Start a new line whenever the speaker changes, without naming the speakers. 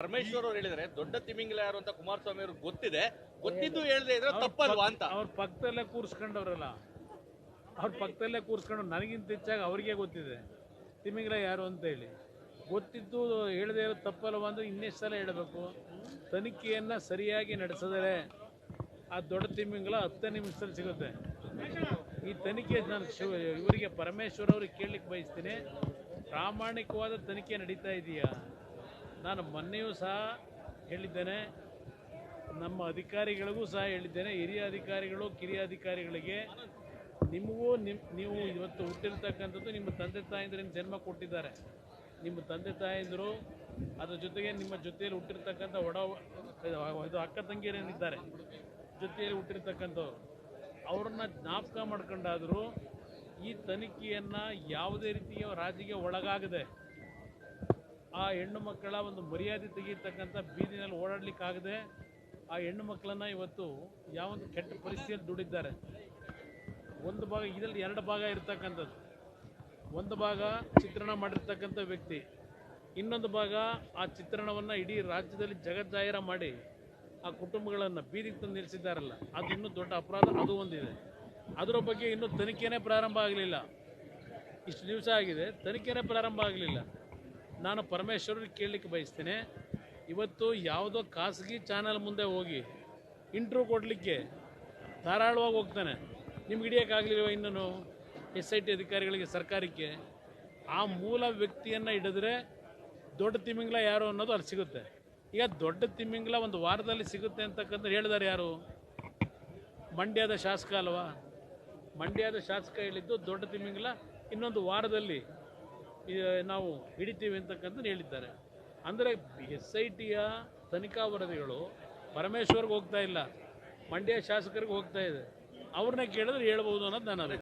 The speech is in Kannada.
ಪರಮೇಶ್ವರ್ ಅವರು ಹೇಳಿದ್ರೆ ದೊಡ್ಡ ತಿಮಿಂಗ್ಲ ಯಾರು ಅಂತ ಕುಮಾರಸ್ವಾಮಿ ಅವ್ರಿಗೆ ಗೊತ್ತಿದೆ. ಗೊತ್ತಿದ್ದು ಹೇಳದೆ ಇದ್ರೆ ತಪ್ಪಲ್ವಾ ಅಂತ.
ಅವ್ರ ಪಕ್ಕದಲ್ಲೇ ಕೂರಿಸ್ಕೊಂಡವ್ರಲ್ಲ. ಅವ್ರ ಪಕ್ಕದಲ್ಲೇ ಕೂರಿಸ್ಕೊಂಡು ನನಗಿಂತ ಹೆಚ್ಚಾಗಿ ಅವ್ರಿಗೆ ಗೊತ್ತಿದೆ. ತಿಮಿಂಗ್ಲ ಯಾರು ಅಂತ ಹೇಳಿ. ಗೊತ್ತಿದ್ದು ಹೇಳದೇ ಇರೋ ತಪ್ಪಲ್ವಾ ಅಂದ್ರೆ ಇನ್ನೆಷ್ಟು ಸಲ ಹೇಳಬೇಕು. ತನಿಖೆಯನ್ನ ಸರಿಯಾಗಿ ನಡೆಸಿದರೆ ಆ ದೊಡ್ಡ ತಿಮಿಂಗ್ಲ ಹತ್ತು ನಿಮಿಷದಲ್ಲಿ ಸಿಗುತ್ತೆ. ಈ ತನಿಖೆ ನಾನು ಶಿವ ಇವರಿಗೆ ಪರಮೇಶ್ವರ್ ಅವ್ರಿಗೆ ಕೇಳಲಿಕ್ಕೆ ಬಯಸ್ತೀನಿ. ಪ್ರಾಮಾಣಿಕವಾದ ತನಿಖೆ ನಡೀತಾ ಇದೆಯಾ? ನಾನು ಮೊನ್ನೆಯೂ ಸಹ ಹೇಳಿದ್ದೇನೆ, ನಮ್ಮ ಅಧಿಕಾರಿಗಳಿಗೂ ಸಹ ಹೇಳಿದ್ದೇನೆ, ಹಿರಿಯ ಅಧಿಕಾರಿಗಳು, ಕಿರಿಯ ಅಧಿಕಾರಿಗಳಿಗೆ. ನಿಮಗೂ ನಿಮ್ಮ ನೀವು ಇವತ್ತು ಹುಟ್ಟಿರ್ತಕ್ಕಂಥದ್ದು ನಿಮ್ಮ ತಂದೆ ತಾಯಂದಿರಿಂದ ಜನ್ಮ ಕೊಟ್ಟಿದ್ದಾರೆ. ನಿಮ್ಮ ತಂದೆ ತಾಯಂದಿರು ಅದ್ರ ಜೊತೆಗೆ ನಿಮ್ಮ ಜೊತೆಯಲ್ಲಿ ಹುಟ್ಟಿರ್ತಕ್ಕಂಥ ಒಡ, ಇದು- ಅಕ್ಕ ತಂಗಿಯರೇನಿದ್ದಾರೆ ಜೊತೆಯಲ್ಲಿ ಹುಟ್ಟಿರ್ತಕ್ಕಂಥವ್ರು. ಅವ್ರನ್ನ ಜ್ಞಾಪಕ ಮಾಡ್ಕೊಂಡಾದರೂ ಈ ತನಿಖೆಯನ್ನು ಯಾವುದೇ ರೀತಿಯ ರಾಜಿಗೆ ಒಳಗಾಗದೆ ಆ ಹೆಣ್ಣು ಮಕ್ಕಳ ಒಂದು ಮರ್ಯಾದೆ ತೆಗೀತಕ್ಕಂಥ ಬೀದಿನಲ್ಲಿ ಓಡಾಡ್ಲಿಕ್ಕಾಗದೆ ಆ ಹೆಣ್ಣು ಮಕ್ಕಳನ್ನು ಇವತ್ತು ಯಾವೊಂದು ಕೆಟ್ಟ ಪರಿಸ್ಥಿತಿಯಲ್ಲಿ ದುಡಿದ್ದಾರೆ. ಒಂದು ಭಾಗ ಇದರಲ್ಲಿ ಎರಡು ಭಾಗ ಇರ್ತಕ್ಕಂಥದ್ದು. ಒಂದು ಭಾಗ ಚಿತ್ರಣ ಮಾಡಿರ್ತಕ್ಕಂಥ ವ್ಯಕ್ತಿ, ಇನ್ನೊಂದು ಭಾಗ ಆ ಚಿತ್ರಣವನ್ನು ಇಡೀ ರಾಜ್ಯದಲ್ಲಿ ಜಗಜ್ಜಾಹಿರ ಮಾಡಿ ಆ ಕುಟುಂಬಗಳನ್ನು ಬೀದಿಗೆ ತಂದು ನಿಲ್ಲಿಸಿದ್ದಾರಲ್ಲ, ಅದು ಇನ್ನೂ ದೊಡ್ಡ ಅಪರಾಧ, ಅದು ಒಂದಿದೆ. ಅದರ ಬಗ್ಗೆ ಇನ್ನೂ ತನಿಖೆನೇ ಪ್ರಾರಂಭ ಆಗಲಿಲ್ಲ. ಇಷ್ಟು ದಿವಸ ಆಗಿದೆ, ತನಿಖೆನೇ ಪ್ರಾರಂಭ ಆಗಲಿಲ್ಲ. ನಾನು ಪರಮೇಶ್ವರಿಗೆ ಕೇಳಲಿಕ್ಕೆ ಬಯಸ್ತೇನೆ. ಇವತ್ತು ಯಾವುದೋ ಖಾಸಗಿ ಚಾನಲ್ ಮುಂದೆ ಹೋಗಿ ಇಂಟ್ರ್ಯೂ ಕೊಡಲಿಕ್ಕೆ ಧಾರಾಳವಾಗಿ ಹೋಗ್ತಾನೆ. ನಿಮ್ಗೆ ಹಿಡಿಯೋಕ್ಕಾಗಲಿಲ್ವ ಇನ್ನೂ ಎಸ್ ಐ ಟಿ ಅಧಿಕಾರಿಗಳಿಗೆ ಸರ್ಕಾರಕ್ಕೆ? ಆ ಮೂಲ ವ್ಯಕ್ತಿಯನ್ನು ಹಿಡಿದ್ರೆ ದೊಡ್ಡ ತಿಮಿಂಗ್ಲ ಯಾರು ಅನ್ನೋದು ಅಲ್ಲಿ ಸಿಗುತ್ತೆ. ಈಗ ದೊಡ್ಡ ತಿಮಿಂಗ್ಲ ಒಂದು ವಾರದಲ್ಲಿ ಸಿಗುತ್ತೆ ಅಂತಕ್ಕಂಥ ಹೇಳಿದ್ದಾರೆ ಯಾರು? ಮಂಡ್ಯದ ಶಾಸಕ ಅಲ್ವಾ? ಮಂಡ್ಯದ ಶಾಸಕ ಹೇಳಿದ್ದು ದೊಡ್ಡ ತಿಮಿಂಗ್ಲ, ಇನ್ನೊಂದು ವಾರದಲ್ಲಿ ನಾವು ಹಿಡಿತೀವಿ ಅಂತಕ್ಕಂಥ ಹೇಳಿದ್ದಾರೆ. ಅಂದರೆ ಎಸ್ ಐ ಟಿಯ ತನಿಖಾ ವರದಿಗಳು ಪರಮೇಶ್ವರ್ಗೆ ಹೋಗ್ತಾ ಇಲ್ಲ, ಮಂಡ್ಯ ಶಾಸಕರಿಗೆ ಹೋಗ್ತಾ ಇದೆ. ಅವ್ರನ್ನ ಕೇಳಿದ್ರೆ ಹೇಳ್ಬೋದು ಅನ್ನೋದು ನನ್ನ